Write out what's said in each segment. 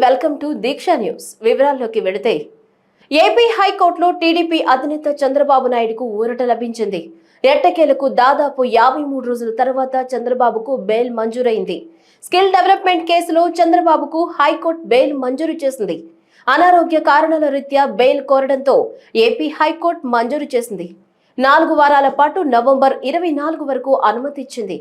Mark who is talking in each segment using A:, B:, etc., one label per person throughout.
A: Welcome to Deeksha news. వివరాల్లోకి వెళితే AP హైకోర్టులో టీడీపీ అధినేత చంద్రబాబు నాయుడుకు ఊరట లభించింది. ఎట్టకేలకు దాదాపు యాభై మూడు రోజుల తర్వాత చంద్రబాబుకు బెయిల్ మంజూరైంది. స్కిల్ డెవలప్మెంట్ కేసులో చంద్రబాబుకు హైకోర్టు బెయిల్ మంజూరు చేసింది. అనారోగ్య కారణాల రీత్యా బెయిల్ కోరడంతో ఏపీ హైకోర్టు మంజూరు చేసింది. నాలుగు వారాల పాటు నవంబర్ ఇరవై నాలుగు వరకు అనుమతిచ్చింది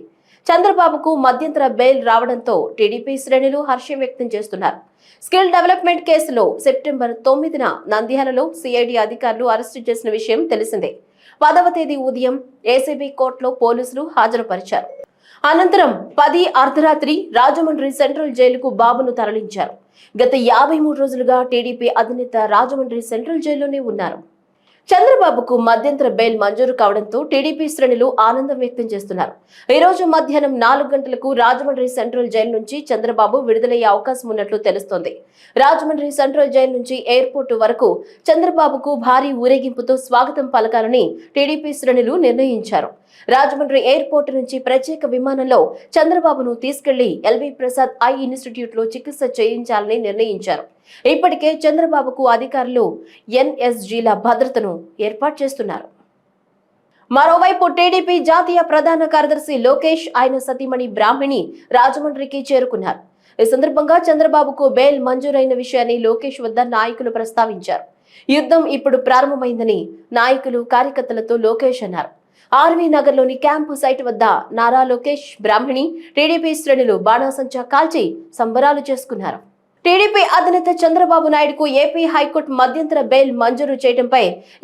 A: చంద్రబాబుకు మధ్యంతర బెయిల్ రావడంతో టీడీపీ శ్రేణులు హర్షం వ్యక్తం చేస్తున్నారు. స్కిల్ డెవలప్మెంట్ కేసులో సెప్టెంబర్ తొమ్మిదిన నంద్యాలలో సిఐడి అధికారులు అరెస్టు చేసిన విషయం తెలిసిందే. పదవ తేదీ ఉదయం ఏసీబీ కోర్టులో పోలీసులు హాజరుపరిచారు. అనంతరం పది అర్ధరాత్రి రాజమండ్రి సెంట్రల్ జైలుకు బాబును తరలించారు. గత యాభై మూడు రోజులుగా టీడీపీ అధినేత రాజమండ్రి సెంట్రల్ జైల్లోనే ఉన్నారు. చంద్రబాబుకు మధ్యంతర బెయిల్ మంజూరు కావడంతో టీడీపీ శ్రేణులు ఆనందం వ్యక్తం చేస్తున్నారు. ఈ రోజు మధ్యాహ్నం నాలుగు గంటలకు రాజమండ్రి సెంట్రల్ జైలు నుంచి చంద్రబాబు విడుదలయ్యే అవకాశం ఉన్నట్లు తెలుస్తోంది. రాజమండ్రి సెంట్రల్ జైలు నుంచి ఎయిర్పోర్టు వరకు చంద్రబాబుకు భారీ ఊరేగింపుతో స్వాగతం పలకాలని టీడీపీ శ్రేణులు నిర్ణయించారు. రాజమండ్రి ఎయిర్పోర్ట్ నుంచి ప్రత్యేక విమానంలో చంద్రబాబును తీసుకెళ్ళి ఎల్వి ప్రసాద్ ఐ ఇన్స్టిట్యూట్లో చికిత్స చేయించాలని నిర్ణయించారు. ఇప్పటికే చంద్రబాబుకు అధికారులు ఎన్ఎస్జీల భద్రతను ఏర్పాటు చేస్తున్నారు. మరోవైపు టీడీపీ జాతీయ ప్రధాన కార్యదర్శి లోకేష్ ఆయన సతీమణి బ్రాహ్మిణి రాజమండ్రికి చేరుకున్నారు. ఈ సందర్భంగా చంద్రబాబుకు బెయిల్ మంజూరైన విషయాన్ని లోకేష్ వద్ద నాయకులు ప్రస్తావించారు. యుద్ధం ఇప్పుడు ప్రారంభమైందని నాయకులు కార్యకర్తలతో లోకేష్ అన్నారు. ఆర్వీ నగర్లోని క్యాంపు సైట్ వద్ద నారా లోకేష్ బ్రాహ్మిణి టీడీపీ శ్రేణులు బాణాసంచా కాల్చి సంబరాలు చేసుకున్నారు. టీడీపీ అధినేత చంద్రబాబు నాయుడుకు ఏపీ హైకోర్టు మధ్యంతర బెయిల్ మంజూరు చేయడంపై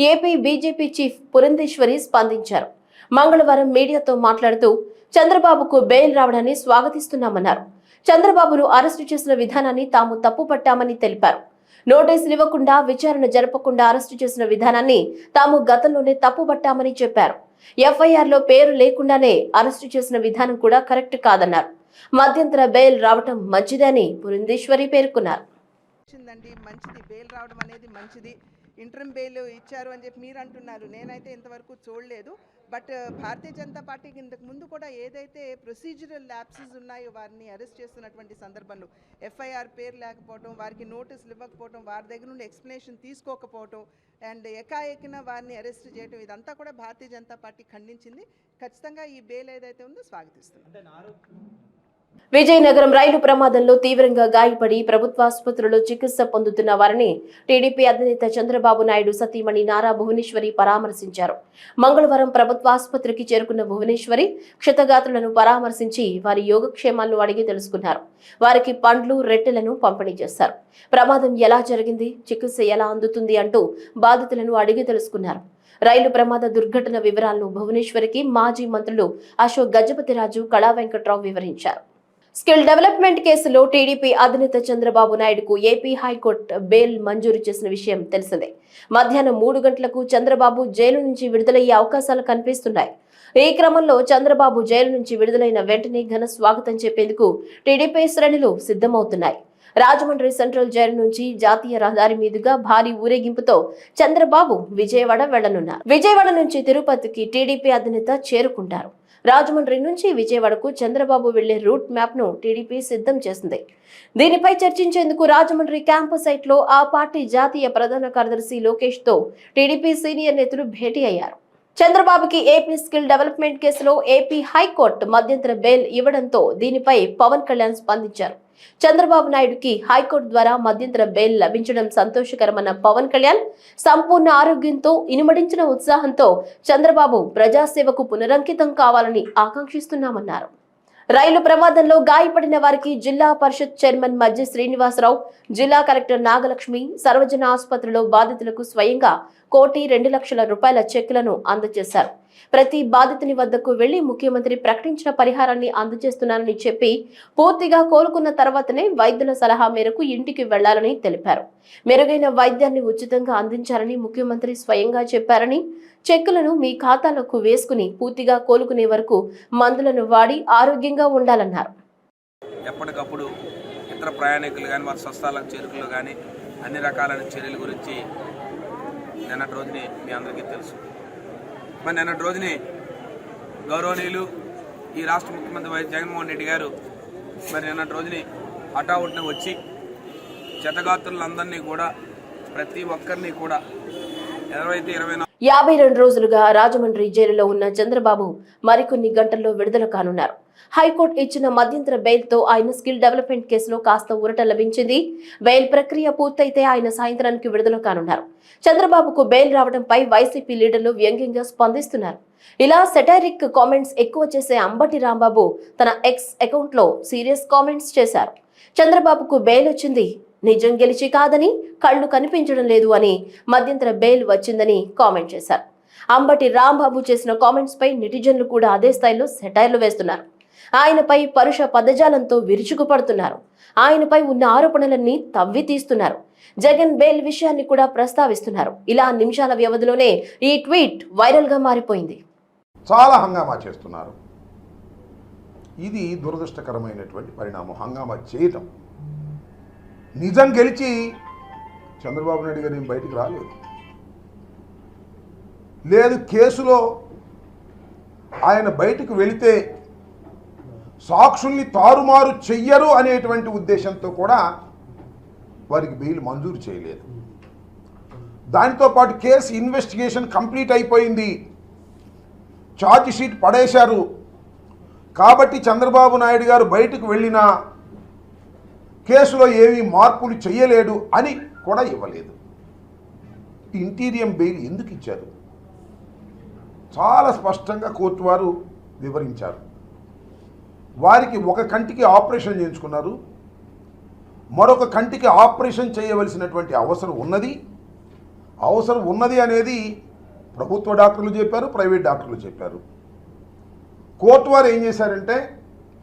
A: ఏపీ బీజేపీ చీఫ్ పురంధేశ్వరి స్పందించారు. మంగళవారం మీడియాతో మాట్లాడుతూ చంద్రబాబుకు బెయిల్ రావడాన్ని స్వాగతిస్తున్నామన్నారు. చంద్రబాబును అరెస్టు చేసిన విధానాన్ని తాము తప్పుపట్టామని తెలిపారు. నోటీసులు ఇవ్వకుండా విచారణ జరపకుండా అరెస్టు చేసిన విధానాన్ని తాము గతంలోనే తప్పుపట్టామని చెప్పారు. ఎఫ్ఐఆర్లో పేరు లేకుండానే అరెస్టు చేసిన విధానం కూడా కరెక్ట్ కాదన్నారు. మధ్యంతర బెయిల్ రావటం మంచిదని పురంధేశ్వరి పేర్కొన్నారు.
B: మంచిది. బెయిల్ రావడం అనేది మంచిది. ఇంటర్మ్ బెయిల్ ఇచ్చారు అని చెప్పి మీరు అంటున్నారు. నేనైతే ఇంతవరకు చూడలేదు. బట్ భారతీయ జనతా పార్టీకి ఇంతకు ముందు కూడా ఏదైతే ప్రొసీజరల్ ల్యాప్సెస్ ఉన్నాయో వారిని అరెస్ట్ చేస్తున్నటువంటి సందర్భంలో ఎఫ్ఐఆర్ పేరు లేకపోవడం వారికి నోటీసులు ఇవ్వకపోవడం వారి దగ్గర నుండి ఎక్స్ప్లెనేషన్ తీసుకోకపోవడం అండ్ ఎకాఎకిన వారిని అరెస్ట్ చేయడం ఇదంతా కూడా భారతీయ జనతా పార్టీ ఖండించింది. ఖచ్చితంగా ఈ బెయిల్ ఏదైతే ఉందో స్వాగతిస్తున్నాం.
A: విజయనగరం రైలు ప్రమాదంలో తీవ్రంగా గాయపడి ప్రభుత్వాసుపత్రిలో చికిత్స పొందుతున్న వారిని టీడీపీ అధినేత చంద్రబాబు నాయుడు సతీమణి నారా భువనేశ్వరి పరామర్శించారు. మంగళవారం ప్రభుత్వ ఆసుపత్రికి చేరుకున్న భువనేశ్వరి క్షతగాత్రులను పరామర్శించి వారి యోగక్షేమాలను అడిగి తెలుసుకున్నారు. వారికి పండ్లు రెట్టెలను పంపిణీ చేశారు. ప్రమాదం ఎలా జరిగింది? చికిత్స ఎలా అందుతుంది అంటూ బాధితులను అడిగి తెలుసుకున్నారు. రైలు ప్రమాద దుర్ఘటన వివరాలను భువనేశ్వరికి మాజీ మంత్రులు అశోక్ గజపతిరాజు కళా వెంకట్రావు వివరించారు. స్కిల్ డెవలప్మెంట్ కేసులో టీడీపీ అధినేత చంద్రబాబు నాయుడుకు ఏపీ హైకోర్టు బెయిల్ మంజూరు చేసిన విషయం తెలిసిందే. మధ్యాహ్నం మూడు గంటలకు చంద్రబాబు జైలు నుంచి విడుదలయ్యే అవకాశాలు కనిపిస్తున్నాయి. ఈ క్రమంలో చంద్రబాబు జైలు నుంచి విడుదలైన వెంటనే ఘన స్వాగతం చెప్పేందుకు టీడీపీ శ్రేణులు సిద్ధమవుతున్నాయి. రాజమండ్రి సెంట్రల్ జైలు నుంచి జాతీయ రహదారి మీదుగా భారీ ఊరేగింపుతో చంద్రబాబు విజయవాడ వెళ్ళనున్నారు విజయవాడ నుంచి తిరుపతికి టీడీపీ అధినేత చేరుకుంటారు. రాజమండ్రి నుంచి విజయవాడకు చంద్రబాబు వెళ్ళే రూట్ మ్యాప్ను టీడీపీ సిద్ధం చేసింది. దీనిపై చర్చించేందుకు రాజమండ్రి క్యాంపు సైట్లో ఆ పార్టీ జాతీయ ప్రధాన కార్యదర్శి లోకేష్తో టీడీపీ సీనియర్ నేతలు భేటీ అయ్యారు. చంద్రబాబుకి ఏపీ స్కిల్ డెవలప్మెంట్ కేసులో ఏపీ హైకోర్టు మధ్యంతర బెయిల్ ఇవ్వడంతో దీనిపై పవన్ కళ్యాణ్ స్పందించారు. చంద్రబాబు నాయుడుకి హైకోర్టు ద్వారా మధ్యంతర బెయిల్ లభించడం సంతోషకరమన్న పవన్ కళ్యాణ్ సంపూర్ణ ఆరోగ్యంతో ఇనుమడించిన ఉత్సాహంతో చంద్రబాబు ప్రజాసేవకు పునరంకితం కావాలని ఆకాంక్షిస్తున్నామన్నారు. రైలు ప్రమాదంలో గాయపడిన వారికి జిల్లా పరిషత్ చైర్మన్ మధ్య శ్రీనివాసరావు జిల్లా కలెక్టర్ నాగలక్ష్మి సర్వజన ఆసుపత్రిలో బాధితులకు స్వయంగా కోటి రెండు లక్షల రూపాయల చెక్కులను అందజేశారు. ప్రతి బాధితుని వద్దకు వెళ్ళి ముఖ్యమంత్రి ప్రకటించిన పరిహారాన్ని అందజేస్తున్నానని చెప్పి పూర్తిగా కోలుకున్న తర్వాతనే వైద్యుల సలహా మేరకు ఇంటికి వెళ్ళాలని తెలిపారు. మెరుగైన వైద్యాన్ని ఉచితంగా అందించాలని ముఖ్యమంత్రి స్వయంగా చెప్పారని చెక్కులను మీ ఖాతాలకు వేసుకుని పూర్తిగా కోలుకునే వరకు మందులను వాడి ఆరోగ్యంగా ఉండాలన్నారు.
C: ఎప్పటికప్పుడు ఇతర ప్రయాణికులు కానీ వారి స్వస్థాలకు చేరుకులు కానీ అన్ని రకాలైన చర్యల గురించి నిన్నటి రోజుని మీ అందరికీ తెలుసు. మరి నిన్నటి రోజుని గౌరవనీయులు ఈ రాష్ట్ర ముఖ్యమంత్రి వైఎస్ జగన్మోహన్ రెడ్డి గారు మరి నిన్నటి రోజుని హఠావుట్న వచ్చి చెతగాత్రులందరినీ కూడా ప్రతి ఒక్కరిని కూడా ఎవరైతే ఇరవై
A: యాభై రెండు రోజులుగా రాజమండ్రి జైలులో ఉన్న చంద్రబాబు మరికొన్ని గంటల్లో విడుదల కానున్నారు. హైకోర్టు ఇచ్చిన మధ్యంతర బెయిల్తో ఆయన స్కిల్ డెవలప్మెంట్ కేసులో కాస్త ఊరట లభించింది. బెయిల్ ప్రక్రియ పూర్తయితే ఆయన సాయంత్రానికి విడుదల కానున్నారు. చంద్రబాబుకు బెయిల్ రావడంపై వైసీపీ లీడర్లు వ్యంగ్యంగా స్పందిస్తున్నారు. ఇలా సెటారిక్ కామెంట్స్ ఎక్కువ చేసే అంబటి రాంబాబు తన ఎక్స్ అకౌంట్లో సీరియస్ కామెంట్స్ చేశారు. చంద్రబాబుకు బెయిల్ వచ్చింది. నిజం గెలిచి కాదని కళ్ళు కనిపించడం లేదు అని మధ్యంతర బెయిల్ వచ్చిందని కామెంట్ చేశారు. అంబటి రాంబాబు చేసిన కామెంట్స్ పై నెటిజన్లు కూడా అదే స్థాయిలో సెటైర్లు వేస్తున్నారు. ఆయనపై పరుష పదజాలంతో విరుచుకుపడుతున్నారు. ఆయనపై ఉన్న ఆరోపణలన్నీ తవ్వి తీస్తున్నారు జగన్ బెయిల్ విషయాన్ని కూడా ప్రస్తావిస్తున్నారు. ఇలా నిమిషాల వ్యవధిలోనే ఈ ట్వీట్ వైరల్గా మారిపోయింది.
D: చాలా హంగామా చేస్తున్నారు. ఇది దురదృష్టకరమైనటువంటి పరిణామం. హంగామా చేయటం. నిజం గెలిచి చంద్రబాబు నాయుడు గారు బయటికి రాలేదు. లేదు కేసులో ఆయన బయటకు వెళితే సాక్షుల్ని తారుమారు చెయ్యరు అనేటువంటి ఉద్దేశంతో కూడా వారికి బెయిల్ మంజూరు చేయలేదు. దానితో పాటు కేసు ఇన్వెస్టిగేషన్ కంప్లీట్ అయిపోయింది. ఛార్జ్ షీట్ పడేశారు. కాబట్టి చంద్రబాబు నాయుడు గారు బయటకు వెళ్ళినా కేసులో ఏమీ మార్పులు చేయలేడు అని కూడా ఇవ్వలేదు. ఇంటీరియం బెయిల్ ఎందుకు ఇచ్చారు? చాలా స్పష్టంగా కోర్టు వారు వివరించారు. వారికి ఒక కంటికి ఆపరేషన్ చేయించుకున్నారు. మరొక కంటికి ఆపరేషన్ చేయవలసినటువంటి అవసరం ఉన్నది. అవసరం ఉన్నది అనేది ప్రభుత్వ డాక్టర్లు చెప్పారు ప్రైవేట్ డాక్టర్లు చెప్పారు. కోర్టు వారు ఏం చేశారంటే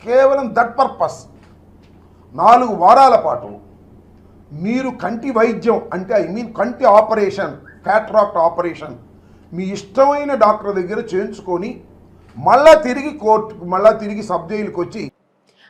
D: కేవలం దట్ పర్పస్ నాలుగు వారాల పాటు మీరు కంటి వైద్యం అంటే ఐ మీన్ కంటి ఆపరేషన్ క్యాట్రాక్ట్ ఆపరేషన్ మీ ఇష్టమైన డాక్టర్ దగ్గర చేయించుకొని మళ్ళా తిరిగి కోర్టు మళ్ళా తిరిగి సబ్ జైలుకి వచ్చి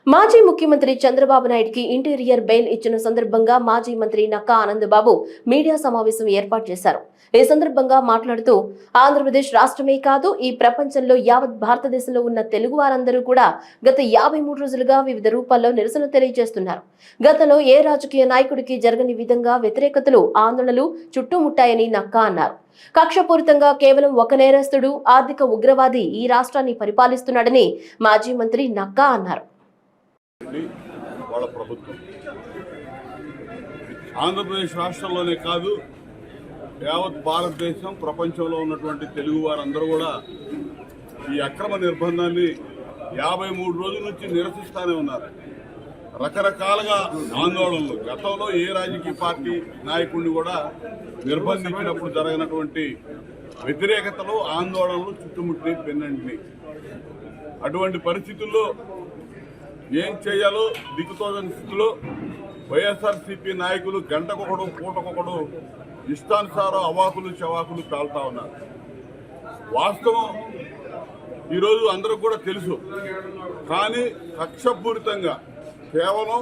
A: మాజీ ముఖ్యమంత్రి చంద్రబాబు నాయుడుకి ఇంటీరియర్ బెయిల్ ఇచ్చిన సందర్భంగా మాజీ మంత్రి నక్కా ఆనందబాబు మీడియా సమావేశం ఏర్పాటు చేశారు. ఈ సందర్భంగా మాట్లాడుతూ ఆంధ్రప్రదేశ్ రాష్ట్రమే కాదు ఈ ప్రపంచంలో యావత్ భారతదేశంలో ఉన్న తెలుగు వారందరూ కూడా గత యాభై మూడు రోజులుగా వివిధ రూపాల్లో నిరసన తెలియజేస్తున్నారు. గతంలో ఏ రాజకీయ నాయకుడికి జరగని విధంగా వ్యతిరేకతలు ఆందోళనలు చుట్టుముట్టాయని నక్కా అన్నారు. కక్షపూరితంగా కేవలం ఒక నేరస్తుడు ఆర్థిక ఉగ్రవాది ఈ రాష్ట్రాన్ని పరిపాలిస్తున్నాడని మాజీ మంత్రి నక్కా అన్నారు.
E: ఆంధ్రప్రదేశ్ రాష్ట్రంలోనే కాదు యావత్ భారతదేశం ప్రపంచంలో ఉన్నటువంటి తెలుగు వారందరూ కూడా ఈ అక్రమ నిర్బంధాన్ని యాభై మూడు రోజుల నుంచి నిరసిస్తానే ఉన్నారు. రకరకాలుగా ఆందోళనలు. గతంలో ఏ రాజకీయ పార్టీ నాయకుడిని కూడా నిర్బంధించినప్పుడు జరిగినటువంటి వ్యతిరేకతలు ఆందోళనలు చుట్టుముట్టి పెన్నంటిని. అటువంటి పరిస్థితుల్లో ఏం చేయాలో దిక్కుతోచని స్థితిలో వైఎస్ఆర్సీపీ నాయకులు గంటకొకడు పూటకొకడు ఇష్టానుసారం అవాకులు చవాకులు కాలుతా ఉన్నారు. వాస్తవం ఈరోజు అందరికి కూడా తెలుసు. కానీ కక్షపూరితంగా కేవలం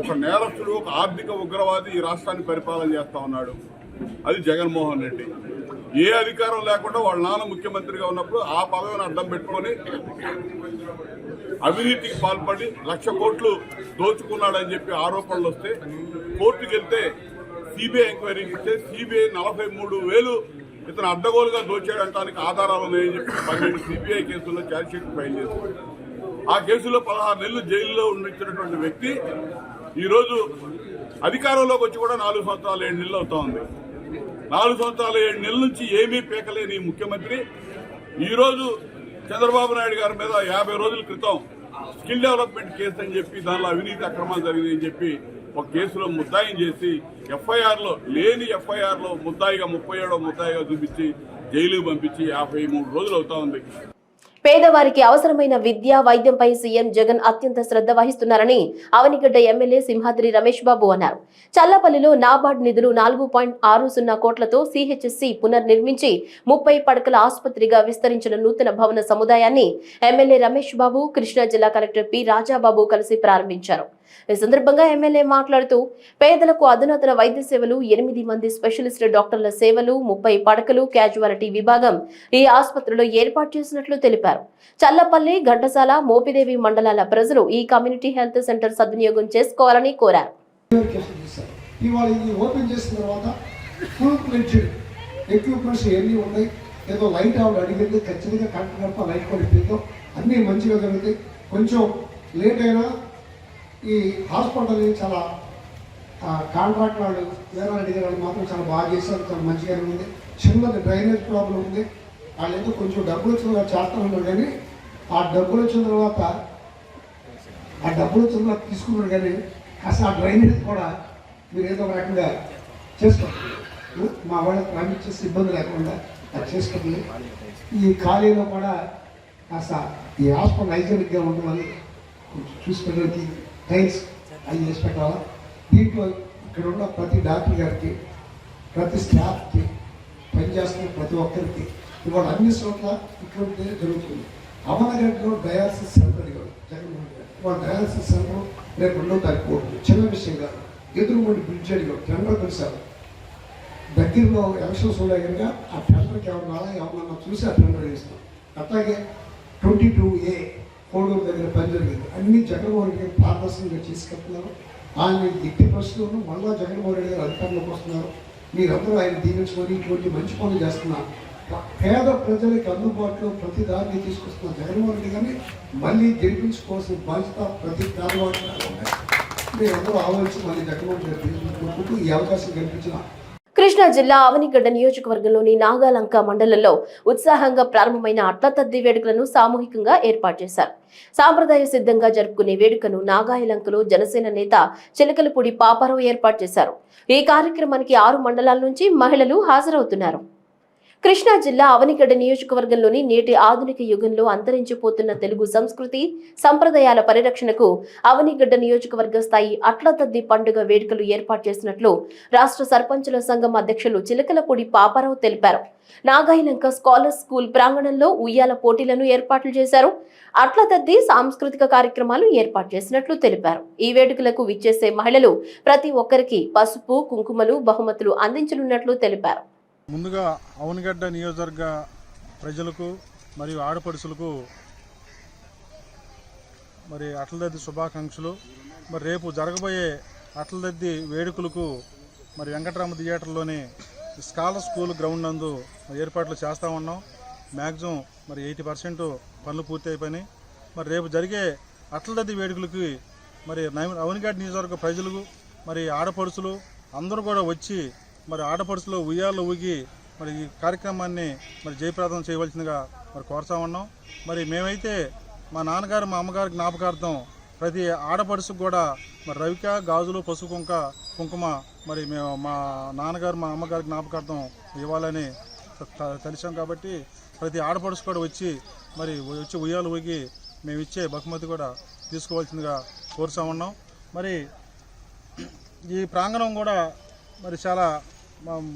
E: ఒక నేరస్తుడు ఒక ఆర్థిక ఉగ్రవాది ఈ రాష్ట్రాన్ని పరిపాలన చేస్తా ఉన్నాడు. అది జగన్మోహన్ రెడ్డి. ఏ అధికారం లేకుండా వాళ్ళ నాన్న ముఖ్యమంత్రిగా ఉన్నప్పుడు ఆ పదవిని అడ్డం పెట్టుకొని అవినీతికి పాల్పడి లక్ష కోట్లు దోచుకున్నాడని చెప్పి ఆరోపణలు వస్తే కోర్టుకు వెళ్తే సిబిఐ ఎంక్వైరీకి ఇస్తే సిబిఐ నలభై మూడు వేలు ఇతను అడ్డగోలుగా దోచేయడానికి ఆధారాలు ఉన్నాయని చెప్పి పన్నెండు సిబిఐ కేసుల్లో ఛార్జ్షీట్ ఫైల్ చేశారు. ఆ కేసులో పదహారు నెలలు జైల్లో ఉండిచ్చినటువంటి వ్యక్తి ఈరోజు అధికారంలోకి వచ్చి కూడా నాలుగు సంవత్సరాలు ఏడు నెలలు అవుతా ఉంది. నాలుగు సంవత్సరాలు ఏడు నెలల నుంచి ఏమీ పీకలేని ముఖ్యమంత్రి. ఈరోజు చంద్రబాబు నాయుడు గారి మీద యాభై రోజుల క్రితం స్కిల్ డెవలప్మెంట్ కేసు అని చెప్పి దానిలో అవినీతి అక్రమాలు జరిగిందని చెప్పి ఒక కేసులో ముద్దాయిని చేసి ఎఫ్ఐఆర్లో లేని ఎఫ్ఐఆర్లో ముద్దాయిగా ముప్పై ఏడో ముద్దాయిగా చూపించి జైలుకు పంపించి యాభై మూడు రోజులు అవుతా ఉంది.
A: పేదవారికి అవసరమైన విద్య వైద్యంపై సీఎం జగన్ అత్యంత శ్రద్ధ వహిస్తున్నారని అవనిగడ్డ ఎమ్మెల్యే సింహాద్రి రమేష్ బాబు అన్నారు. చల్లపల్లిలో నాబార్డ్ నిధులు నాలుగు పాయింట్ ఆరు సున్నా కోట్లతో సిహెచ్సి పునర్నిర్మించి ముప్పై పడకల ఆసుపత్రిగా విస్తరించిన నూతన భవన సముదాయాన్ని ఎమ్మెల్యే రమేష్ బాబు కృష్ణా జిల్లా కలెక్టర్ పి రాజాబాబు కలిసి ప్రారంభించారు. ఈ సందర్భంగా ఎమ్మెల్యే మాట్లాడుతూ పేదలకు అధునాతన వైద్య సేవలు ఎనిమిది మంది స్పెషలిస్ట్ డాక్టర్ల సేవలు ముప్పై పడకలు క్యాజువాలిటీ విభాగం ఈ ఆసుపత్రిలో ఏర్పాటు చేసినట్లు తెలిపారు. చల్లపల్లి ఘంటసాల మోపిదేవి మండలాల ప్రజలు ఈ కమ్యూనిటీ హెల్త్ సెంటర్ సద్వినియోగం చేసుకోవాలని కోరారు.
F: ఇవాళ ఇది ఓపెన్ చేసిన తర్వాత ఫుల్ ఫ్లెడ్జ్డ్ ఎక్విప్మెంట్స్ ఎన్ని ఉన్నాయి? ఏదో లైట్ ఆవిడ అడిగింది ఖచ్చితంగా కరెక్ట్ కనుక లైట్ పడిపోయిందో అన్నీ మంచిగా జరుగుతాయి కొంచెం లేట్ అయినా ఈ హాస్పిటల్ చాలా కాంట్రాక్ట్ వాళ్ళు వేరే అడిగిన వాళ్ళు మాత్రం చాలా బాగా చేశారు. చాలా మంచిగా ఉంది. చిన్నది డ్రైనేజ్ ప్రాబ్లం ఉంది. వాళ్ళు ఏదో కొంచెం డబ్బులు వచ్చిన వాళ్ళు ఉన్నారు కానీ ఆ డబ్బులు వచ్చిన తర్వాత ఆ డబ్బులు వచ్చిన తర్వాత తీసుకున్నారు కానీ అసలు ఆ డ్రైనేజ్ కూడా మీరు ఏదో ఒక రకంగా చేసుకోండి. మా వాళ్ళకి ప్రామిస్ చేసి ఇబ్బంది లేకుండా అది చేసుకోండి. ఈ ఖాళీలో కూడా అసలు ఈ హాస్పిటల్ హైజీనిక్గా ఉండమని కొంచెం చూసి టైల్స్ అవి చేసి పెట్టాలా దీంట్లో ఇక్కడ ఉన్న ప్రతి డాక్టర్ గారికి ప్రతి స్టాఫ్కి పనిచేస్తున్న ప్రతి ఒక్కరికి ఇవాళ అన్ని చోట్ల ఇటువంటి జరుగుతుంది. అవనగడ్డలో డయాలసిస్ సెంటర్ అడిగాడు జగన్మోహన్ గారు. ఇవాళ డయాలసిస్ సెంటర్ రేపు రెండో తారీఖు చిన్న విషయం కాదు. ఎదురుమూడి బ్రిడ్జ్ అడిగాడు టెండర్ పిలిచారు దగ్గరలో ఎలక్షన్స్ ఉన్నాయి కనుక ఆ టెండర్కి ఎవరు రాలా ఎవరన్నా చూసి ఆ టెండర్ చేస్తాం అట్లాగే ట్వంటీ టూ ఏ కోడూరు దగ్గర పని జరిగింది. అన్ని జగన్మోహన్ రెడ్డి గారు పారదర్శకంగా తీసుకెళ్తున్నారు ఆయన ఎట్టి పరిస్థితుల్లో మళ్ళా జగన్మోహన్ రెడ్డి గారు అధికారంలోకి వస్తున్నారు. మీరందరూ ఆయన దీవించుకొని ఇటువంటి మంచి పనులు చేస్తున్నారు పేద ప్రజలకు అందుబాటులో ప్రతి దారిని తీసుకొస్తున్న జగన్మోహన్ రెడ్డి గారిని మళ్ళీ గెలిపించుకోవాల్సిన బాధ్యత ప్రతి పేదవాడి మీరందరూ ఆలోచించి మళ్ళీ జగన్మోహన్ రెడ్డి ఈ అవకాశం కల్పించిన
A: కృష్ణా జిల్లా అవనిగడ్డ నియోజకవర్గంలోని నాగాలంక మండలంలో ఉత్సాహంగా ప్రారంభమైన అట్లతద్ది వేడుకలను సామూహికంగా ఏర్పాటు చేశారు. సాంప్రదాయ సిద్ధంగా జరుపుకునే వేడుకను నాగాయలంకలో జనసేన నేత చిలకలపూడి పాపారావు ఏర్పాటు చేశారు. ఈ కార్యక్రమానికి ఆరు మండలాల నుంచి మహిళలు హాజరవుతున్నారు. కృష్ణా జిల్లా అవనిగడ్డ నియోజకవర్గంలోని నేటి ఆధునిక యుగంలో అంతరించిపోతున్న తెలుగు సంస్కృతి సంప్రదాయాల పరిరక్షణకు అవనిగడ్డ నియోజకవర్గ స్థాయి అట్లతద్ది పండుగ వేడుకలు ఏర్పాటు చేసినట్లు రాష్ట్ర సర్పంచుల సంఘం అధ్యక్షులు చిలకలపూడి పాపారావు తెలిపారు. నాగాయలంక స్కాలర్స్ స్కూల్ ప్రాంగణంలో ఉయ్యాల పోటీలను ఏర్పాట్లు చేశారు. అట్లతద్ది సాంస్కృతిక కార్యక్రమాలు ఏర్పాటు చేసినట్లు తెలిపారు. ఈ వేడుకలకు విచ్చేసే మహిళలు ప్రతి ఒక్కరికి పసుపు కుంకుమలు బహుమతులు అందించనున్నట్లు తెలిపారు.
G: ముందుగా అవనగడ్డ నియోజకవర్గ ప్రజలకు మరియు ఆడపడుచులకు మరి అట్లదద్ది శుభాకాంక్షలు. మరి రేపు జరగబోయే అట్లదద్ది వేడుకలకు మరి వెంకటరామ థియేటర్లోని స్కాలర్ స్కూల్ గ్రౌండ్ నందు ఏర్పాట్లు చేస్తూ ఉన్నాం. మ్యాక్సిమం మరి ఎయిటీ పర్సెంట్ పనులు పూర్తి అయిపోయినాయి మరి రేపు జరిగే అట్లదద్ది వేడుకలకి మరి నై- అవనిగడ్డ నియోజకవర్గ ప్రజలకు మరి ఆడపడుచులు అందరూ కూడా వచ్చి మరి ఆడపడుచులో ఉయ్యాలు ఊగి మరి ఈ కార్యక్రమాన్ని మరి జయప్రదం చేయవలసిందిగా మరి కోరుతా ఉన్నాం. మరి మేమైతే మా నాన్నగారు మా అమ్మగారి జ్ఞాపకార్థం ప్రతి ఆడపడుచుకు కూడా మరి రవిక గాజులు పసుపు కుంక కుంకుమ మరి మేము మా నాన్నగారు మా అమ్మగారి జ్ఞాపకార్థం ఇవ్వాలని తెలిసాం కాబట్టి ప్రతి ఆడపడుచు కూడా వచ్చి మరి వచ్చి ఉయ్యాలు ఊగి మేము ఇచ్చే బహుమతి కూడా తీసుకోవాల్సిందిగా కోరుతా ఉన్నాం. మరి ఈ ప్రాంగణం కూడా మరి చాలా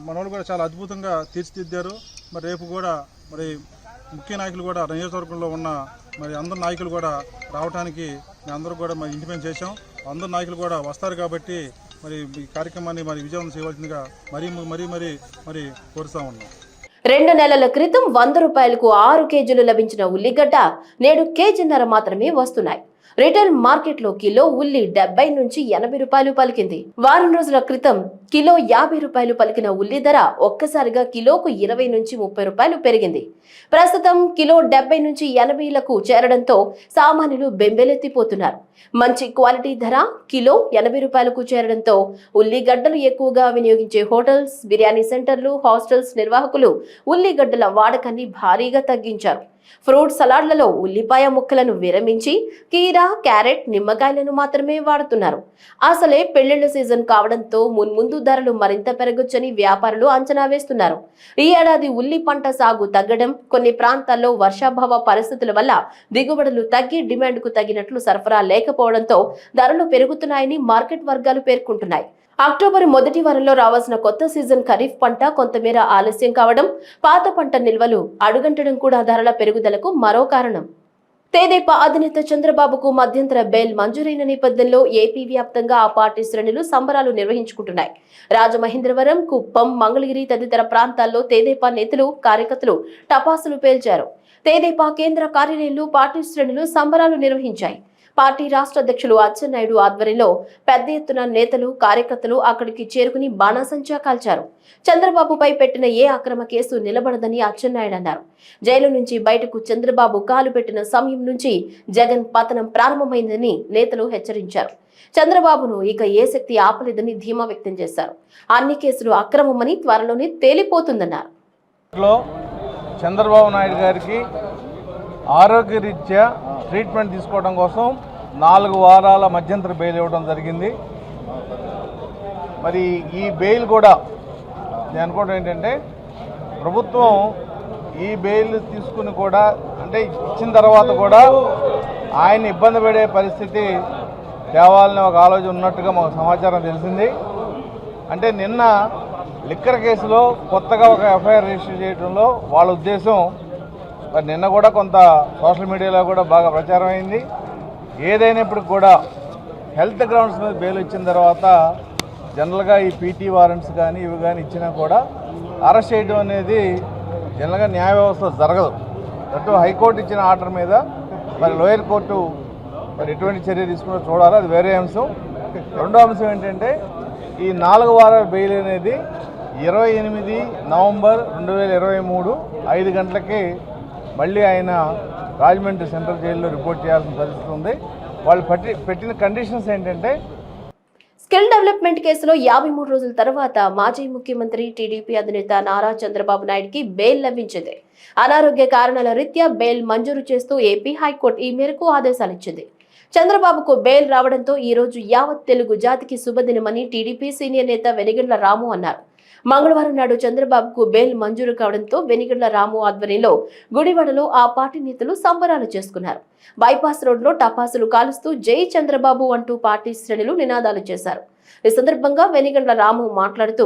G: మనోళ్ళు కూడా చాలా అద్భుతంగా తీర్చిదిద్దారు. మరి రేపు కూడా మరి ముఖ్య నాయకులు కూడా నియోజకవర్గంలో ఉన్న మరి అందరు నాయకులు కూడా రావడానికి మేము అందరూ కూడా మరి ఇంటిమేట్ చేశాం. అందరు నాయకులు కూడా వస్తారు కాబట్టి మరి ఈ కార్యక్రమాన్ని మరి విజయవంతం చేయవలసిందిగా మరీ మరీ మరీ మరి కోరుతా ఉన్నాం.
A: రెండు నెలల క్రితం వంద రూపాయలకు ఆరు కేజీలు లభించిన ఉల్లిగడ్డ నేడు కేజీన్నర మాత్రమే వస్తున్నాయి. రిటైల్ మార్కెట్లో కిలో ఉల్లి డెబ్బై నుంచి ఎనభై రూపాయలు పలికింది. వారం రోజుల క్రితం కిలో యాభై రూపాయలు పలికిన ఉల్లి ధర ఒక్కసారిగా కిలోకు ఇరవై నుంచి ముప్పై రూపాయలు పెరిగింది. ప్రస్తుతం కిలో డెబ్బై నుంచి ఎనభైలకు చేరడంతో సామాన్యులు బెంబెలెత్తిపోతున్నారు. మంచి క్వాలిటీ ధర కిలో ఎనభై రూపాయలకు చేరడంతో ఉల్లిగడ్డలు ఎక్కువగా వినియోగించే హోటల్స్ బిర్యానీ సెంటర్లు హాస్టల్స్ నిర్వాహకులు ఉల్లిగడ్డల వాడకాన్ని భారీగా తగ్గించారు. ఫ్రూట్ సలాడ్లలో ఉల్లిపాయ ముక్కలను విరమించి కీరా క్యారెట్ నిమ్మకాయలను మాత్రమే వాడుతున్నారు. అసలే పెళ్ళిళ్ళ సీజన్ కావడంతో మున్ముందు ధరలు మరింత పెరగొచ్చని వ్యాపారులు అంచనా వేస్తున్నారు. ఈ ఏడాది ఉల్లి పంట సాగు తగ్గడం కొన్ని ప్రాంతాల్లో వర్షాభావ పరిస్థితుల వల్ల దిగుబడులు తగ్గి డిమాండ్కు తగినట్లు సరఫరా లేకపోవడంతో ధరలు పెరుగుతున్నాయని మార్కెట్ వర్గాలు పేర్కొంటున్నాయి. అక్టోబర్ మొదటి వారంలో రావాల్సిన కొత్త సీజన్ ఖరీఫ్ పంట కొంతమేర ఆలస్యం కావడం పాత పంట నిల్వలు అడుగంటడం కూడా ధరల పెరుగుదలకు మరో కారణం. తెదేప అధినేత చంద్రబాబుకు మధ్యంతర బెయిల్ మంజూరైన నేపథ్యంలో ఏపీ వ్యాప్తంగా ఆ పార్టీ శ్రేణులు సంబరాలు నిర్వహించుకుంటున్నాయి. రాజమహేంద్రవరం కుప్పం మంగళగిరి తదితర ప్రాంతాల్లో తెదేపా నేతలు కార్యకర్తలు టపాసులు పేల్చారు. తెదేపా కేంద్ర కార్యాలయంలో పార్టీ శ్రేణులు సంబరాలు నిర్వహించాయి. పార్టీ రాష్ట్ర అధ్యక్షులు అచ్చెన్నాయుడు ఆధ్వర్యంలో పెద్ద ఎత్తున నేతలు కార్యకర్తలు అక్కడికి చేరుకుని బాణాసంచా కాల్చారు. చంద్రబాబుపై పెట్టిన ఏ అక్రమ కేసు నిలబడదని అచ్చెన్నాయుడు అన్నారు. జైలు నుంచి బయటకు చంద్రబాబు కాలు పెట్టిన సమయం నుంచి జగన్ పతనం ప్రారంభమైందని నేతలు హెచ్చరించారు. చంద్రబాబును ఇక ఏ శక్తి ఆపలేదని ధీమా వ్యక్తం చేశారు. అన్ని కేసులు అక్రమమని త్వరలోనే తేలిపోతుందన్నారు.
H: చంద్రబాబు నాయుడు గారికి ఆరోగ్యరీత్యా ట్రీట్మెంట్ తీసుకోవడం కోసం నాలుగు వారాల మధ్యంతర బెయిల్ ఇవ్వడం జరిగింది. మరి ఈ బెయిల్ కూడా నేను అనుకోవడం ఏంటంటే ప్రభుత్వం ఈ బెయిల్ తీసుకుని కూడా అంటే ఇచ్చిన తర్వాత కూడా ఆయన ఇబ్బంది పడే పరిస్థితి తేవాలని ఒక ఆలోచన ఉన్నట్టుగా మాకు సమాచారం తెలిసింది. అంటే నిన్న లిక్కర్ కేసులో కొత్తగా ఒక ఎఫ్ఐఆర్ రిజిస్టర్ చేయడంలో వాళ్ళ ఉద్దేశం మరి నిన్న కూడా కొంత సోషల్ మీడియాలో కూడా బాగా ప్రచారం అయింది. ఏదైనప్పటికి కూడా హెల్త్ గ్రౌండ్స్ మీద బెయిల్ ఇచ్చిన తర్వాత జనరల్గా ఈ పీటీ వారెంట్స్ కానీ ఇవి కానీ ఇచ్చినా కూడా అరెస్ట్ చేయడం అనేది జనరల్గా న్యాయ వ్యవస్థ జరగదు. అటు హైకోర్టు ఇచ్చిన ఆర్డర్ మీద మరి లోయర్ కోర్టు మరి ఎటువంటి చర్య తీసుకున్నా చూడాలి. అది వేరే అంశం. రెండో అంశం ఏంటంటే ఈ నాలుగు వారాల బెయిల్ అనేది ఇరవై ఎనిమిది నవంబర్ రెండు వేల ఇరవై మూడు ఐదు గంటలకి మళ్ళీ ఆయన రాజమండ్రి సెంట్రల్ జైల్లో రిపోర్ట్ చేయాల్సిన పరిస్థితి ఉంది. వాళ్ళు పట్టి పెట్టిన కండిషన్స్ ఏంటంటే
A: స్కిల్ డెవలప్మెంట్ కేసులో యాభై మూడు రోజుల తర్వాత మాజీ ముఖ్యమంత్రి టీడీపీ అధినేత నారా చంద్రబాబు నాయుడుకి బెయిల్ లభించింది. అనారోగ్య కారణాల రీత్యా బెయిల్ మంజూరు చేస్తూ ఏపీ హైకోర్టు ఈ మేరకు ఆదేశాలిచ్చింది. చంద్రబాబుకు బెయిల్ రావడంతో ఈ రోజు యావత్ తెలుగు జాతికి శుభదినమని టీడీపీ సీనియర్ నేత వెనిగండ్ల రాము అన్నారు. మంగళవారం నాడు చంద్రబాబుకు బెయిల్ మంజూరు కావడంతో వెనిగండ్ల రాము ఆధ్వర్యంలో గుడివాడలో ఆ పార్టీ నేతలు సంబరాలు చేసుకున్నారు. బైపాస్ రోడ్లో టపాసులు కాలుస్తూ జై చంద్రబాబు అంటూ పార్టీ శ్రేణులు నినాదాలు చేశారు. ఈ సందర్భంగా వెనిగండ్ల రాము మాట్లాడుతూ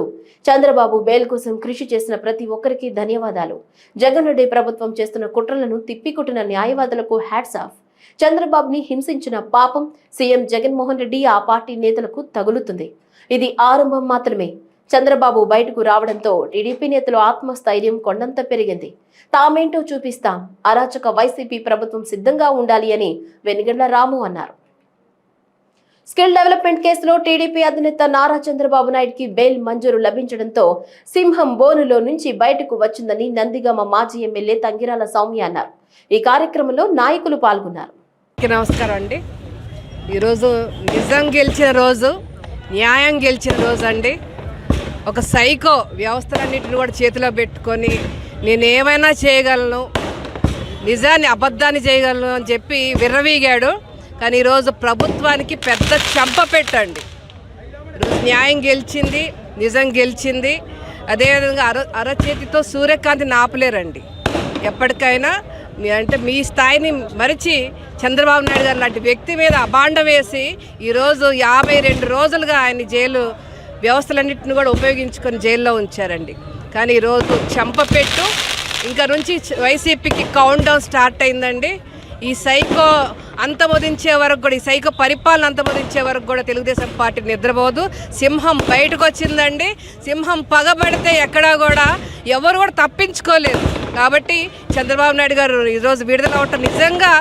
A: చంద్రబాబు బెయిల్ కోసం కృషి చేసిన ప్రతి ఒక్కరికి ధన్యవాదాలు. జగన్ రెడ్డి ప్రభుత్వం చేస్తున్న కుట్రలను తిప్పికొట్టిన న్యాయవాదులకు హ్యాట్స్ ఆఫ్. చంద్రబాబుని హింసించిన పాపం సీఎం జగన్మోహన్ రెడ్డి ఆ పార్టీ నేతలకు తగులుతుంది. ఇది ఆరంభం మాత్రమే. చంద్రబాబు బయటకు రావడంతో టీడీపీ నేతలు ఆత్మస్థైర్యం కొండంత పెరిగింది. తామేంటో చూపిస్తాం. అరాచక వైసీపీ ప్రభుత్వం సిద్ధంగా ఉండాలి అని వెనుగండ్ల రాము అన్నారు. స్కిల్ డెవలప్మెంట్ కేసులో టీడీపీ అధినేత నారా చంద్రబాబు నాయుడుకి బెయిల్ మంజూరు లభించడంతో సింహం బోనులో నుంచి బయటకు వచ్చిందని నందిగామ మాజీ ఎమ్మెల్యే తంగిరాల సౌమ్య అన్నారు. ఈ కార్యక్రమంలో నాయకులు పాల్గొన్నారు.
I: నమస్కారం అండి. ఈరోజు నిజం గెలిచిన రోజు న్యాయం గెలిచిన రోజు అండి. ఒక సైకో వ్యవస్థలన్నింటిని కూడా చేతిలో పెట్టుకొని నేను ఏమైనా చేయగలను నిజాన్ని అబద్ధాన్ని చేయగలను అని చెప్పి విర్రవీగాడు. కానీ ఈరోజు ప్రభుత్వానికి పెద్ద చెంప పెట్టండి. న్యాయం గెలిచింది నిజం గెలిచింది. అదేవిధంగా అర అరచేతితో సూర్యకాంతిని ఆపలేరండి ఎప్పటికైనా అంటే మీ స్థాయిని మరిచి చంద్రబాబు నాయుడు గారు లాంటి వ్యక్తి మీద అబాండం వేసి ఈరోజు యాభై రెండు రోజులుగా ఆయన జైలు వ్యవస్థలన్నింటిని కూడా ఉపయోగించుకొని జైల్లో ఉంచారండి. కానీ ఈరోజు చెంపపెట్టు ఇంకా నుంచి వైసీపీకి కౌంట్ డౌన్ స్టార్ట్ అయిందండి. ఈ సైకో అంతమొదించే వరకు కూడా ఈ సైకో పరిపాలన అంతమొదించే వరకు కూడా తెలుగుదేశం పార్టీ నిద్రపోదు. సింహం బయటకు వచ్చిందండి. సింహం పగబడితే ఎక్కడా కూడా ఎవరు కూడా తప్పించుకోలేదు. కాబట్టి చంద్రబాబు నాయుడు గారు ఈరోజు విడుదల అవటం నిజంగా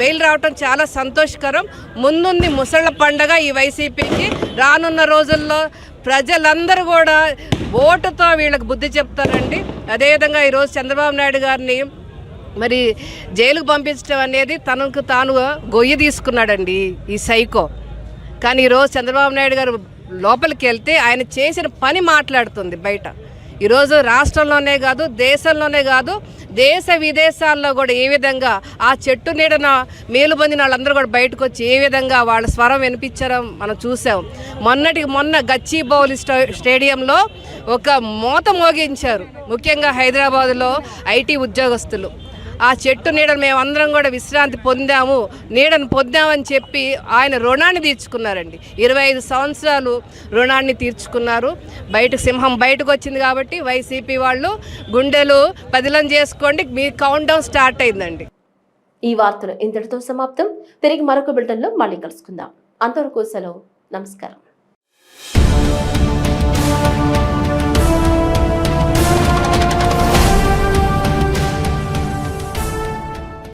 I: బెయిల్ రావటం చాలా సంతోషకరం. ముందుంది ముసళ్ళ పండగ ఈ వైసీపీకి. రానున్న రోజుల్లో ప్రజలందరూ కూడా ఓటుతో వీళ్ళకి బుద్ధి చెప్తారండి. అదేవిధంగా ఈరోజు చంద్రబాబు నాయుడు గారిని మరి జైలుకు పంపించడం అనేది తనకు తాను గొయ్యి తీసుకున్నాడండి ఈ సైకో. కానీ ఈరోజు చంద్రబాబు నాయుడు గారు లోపలికి వెళ్తే ఆయన చేసిన పని మాట్లాడుతుంది బయట. ఈరోజు రాష్ట్రంలోనే కాదు దేశంలోనే కాదు దేశ విదేశాల్లో కూడా ఏ విధంగా ఆ చెట్టు నీడన మేలు పొందిన వాళ్ళందరూ కూడా బయటకు వచ్చి ఏ విధంగా వాళ్ళ స్వరం వినిపించారో మనం చూసాం. మొన్నటికి మొన్న గచ్చిబౌలి స్టేడియంలో ఒక మోత మోగించారు. ముఖ్యంగా హైదరాబాదులో ఐటీ ఉద్యోగస్తులు. ఆ చెట్టు నీడను మేమందరం కూడా విశ్రాంతి పొందాము నీడను పొందామని చెప్పి ఆయన రుణాన్ని తీర్చుకున్నారండి. ఇరవై ఐదు సంవత్సరాలు రుణాన్ని తీర్చుకున్నారు. బయట సింహం బయటకు వచ్చింది కాబట్టి వైసీపీ వాళ్ళు గుండెలు పదిలం చేసుకోండి మీ కౌంట్ డౌన్ స్టార్ట్ అయిందండి.
A: ఈ వార్తలు ఇంతటితో సమాప్తం. తిరిగి మరొక బిల్టన్లో మళ్ళీ కలుసుకుందాం. అంతవరకు సెలవు. నమస్కారం.